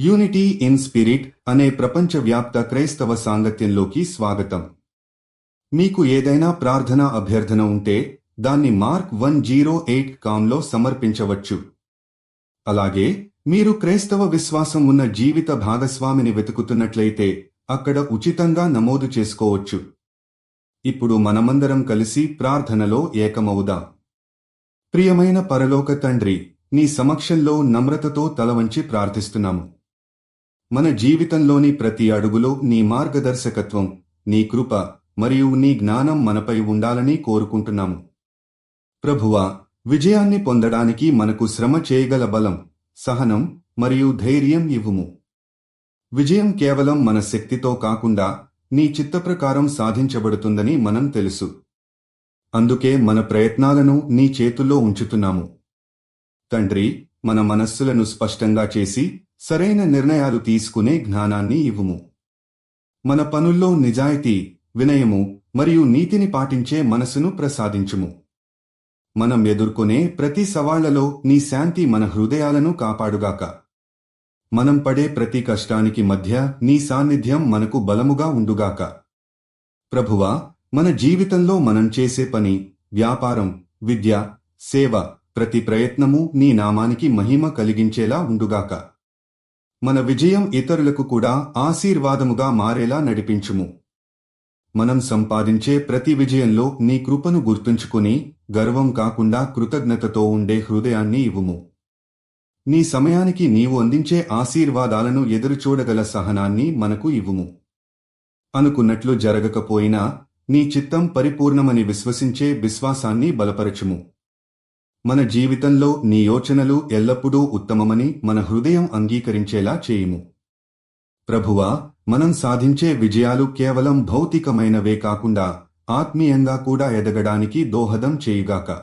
Unity in spirit అనే ప్రపంచవ్యాప్త క్రైస్తవ సాంగత్యంలోకి స్వాగతం. మీకు ఏదైనా ప్రార్థన అభ్యర్థన ఉంటే దాన్ని మార్క్ వన్ జీరో ఎయిట్ కామ్లో సమర్పించవచ్చు. అలాగే మీరు క్రైస్తవ విశ్వాసం ఉన్న జీవిత భాగస్వామిని వెతుకుతున్నట్లయితే అక్కడ ఉచితంగా నమోదు చేసుకోవచ్చు. ఇప్పుడు మనమందరం కలిసి ప్రార్థనలో ఏకమవుదా. ప్రియమైన పరలోక తండ్రి నీ సమక్షంలో నమ్రతతో తలవంచి ప్రార్థిస్తున్నాము. మన జీవితంలోని ప్రతి అడుగులో నీ మార్గదర్శకత్వం నీ కృప మరియు నీ జ్ఞానం మనపై ఉండాలని కోరుకుంటున్నాము. ప్రభువా విజయాన్ని పొందడానికి మనకు శ్రమ చేయగల బలం సహనం మరియు ధైర్యం ఇవ్వుము. విజయం కేవలం మన శక్తితో కాకుండా నీ చిత్త ప్రకారం సాధించబడుతుందని మనం తెలుసు. అందుకే మన ప్రయత్నాలను నీ చేతుల్లో ఉంచుతున్నాము. తండ్రి మన మనస్సులను స్పష్టంగా చేసి సరైన నిర్ణయాలు తీసుకునే జ్ఞానాన్ని ఇవ్వుము. మన పనుల్లో నిజాయితీ వినయము మరియు నీతిని పాటించే మనసును ప్రసాదించుము. మనం ఎదుర్కొనే ప్రతి సవాళ్ళలో నీ శాంతి మన హృదయాలను కాపాడుగాక. మనం పడే ప్రతి కష్టానికి మధ్య నీ సాన్నిధ్యం మనకు బలముగా ఉండుగాక. ప్రభువా మన జీవితంలో మనం చేసే పని వ్యాపారం విద్య సేవ ప్రతి ప్రయత్నము నీ నామానికి మహిమ కలిగించేలా ఉండుగాక. మన విజయం ఇతరులకు కూడా ఆశీర్వాదముగా మారేలా నడిపించుము. మనం సంపాదించే ప్రతి విజయంలో నీ కృపను గుర్తుంచుకుని గర్వం కాకుండా కృతజ్ఞతతో ఉండే హృదయాన్ని ఇవ్వుము. నీ సమయానికి నీవు అందించే ఆశీర్వాదాలను ఎదురుచూడగల సహనాన్ని మనకు ఇవ్వుము. అనుకున్నట్లు జరగకపోయినా నీ చిత్తం పరిపూర్ణమని విశ్వసించే విశ్వాసాన్ని బలపరచుము. మన జీవితంలో నీ యోచనలు ఎల్లప్పుడూ ఉత్తమమని మన హృదయం అంగీకరించేలా చేయుము. ప్రభువా మనం సాధించే విజయాలు కేవలం భౌతికమైనవే కాకుండా ఆత్మీయంగా కూడా ఎదగడానికి దోహదం చేయుగాక.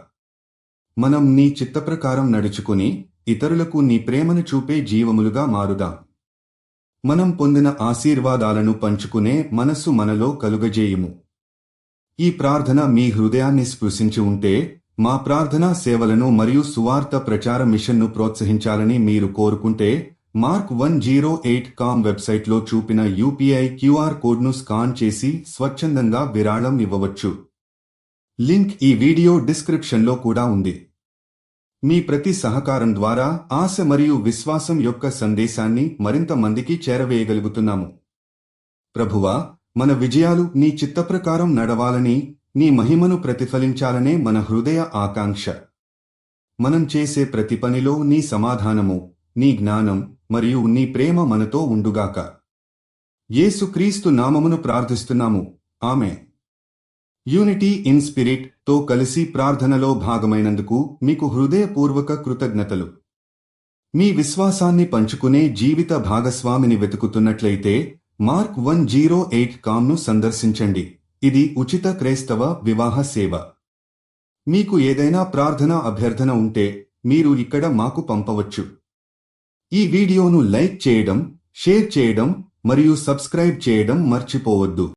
మనం నీ చిత్తప్రకారం నడుచుకుని ఇతరులకు నీ ప్రేమను చూపే జీవములుగా మారుదాం. మనం పొందిన ఆశీర్వాదాలను పంచుకునే మనస్సు మనలో కలుగజేయుము. ఈ ప్రార్థన మీ హృదయాన్ని స్పృశించి ఉంటే మా ప్రార్థనా సేవలను మరియు సువార్త ప్రచార మిషన్ను ప్రోత్సహించాలని మీరు కోరుకుంటే mark one zero eight com వెబ్సైట్లో చూపిన యూపీఐ క్యూఆర్ కోడ్ను స్కాన్ చేసి స్వచ్ఛందంగా విరాళం ఇవ్వవచ్చు. లింక్ ఈ వీడియో డిస్క్రిప్షన్లో కూడా ఉంది. మీ ప్రతి సహకారం ద్వారా ఆశ మరియు విశ్వాసం యొక్క సందేశాన్ని మరింత మందికి చేరవేయగలుగుతున్నాము. ప్రభువా మన విజయాలు నీ చిత్తప్రకారం నడవాలని నీ మహిమను ప్రతిఫలించాలనే మన హృదయ ఆకాంక్ష. మనం చేసే ప్రతి పనిలో నీ సమాధానము నీ జ్ఞానం మరియు నీ ప్రేమ మనతో ఉండుగాక. యేసుక్రీస్తు నామమును ప్రార్థిస్తున్నాము. ఆమె. యూనిటీ ఇన్ స్పిరిట్తో కలిసి ప్రార్థనలో భాగమైనందుకు మీకు హృదయపూర్వక కృతజ్ఞతలు. మీ విశ్వాసాన్ని పంచుకునే జీవిత భాగస్వామిని వెతుకుతున్నట్లయితే మార్క్ వన్ జీరో ఎయిట్ కామ్ను సందర్శించండి. ఇది ఉచిత క్రైస్తవ వివాహ సేవ. మీకు ఏదైనా ప్రార్థన అభ్యర్థన ఉంటే మీరు ఇక్కడ మాకు పంపవచ్చు. ఈ వీడియోను లైక్ చేయడం షేర్ చేయడం మరియు సబ్స్క్రైబ్ చేయడం మర్చిపోవద్దు.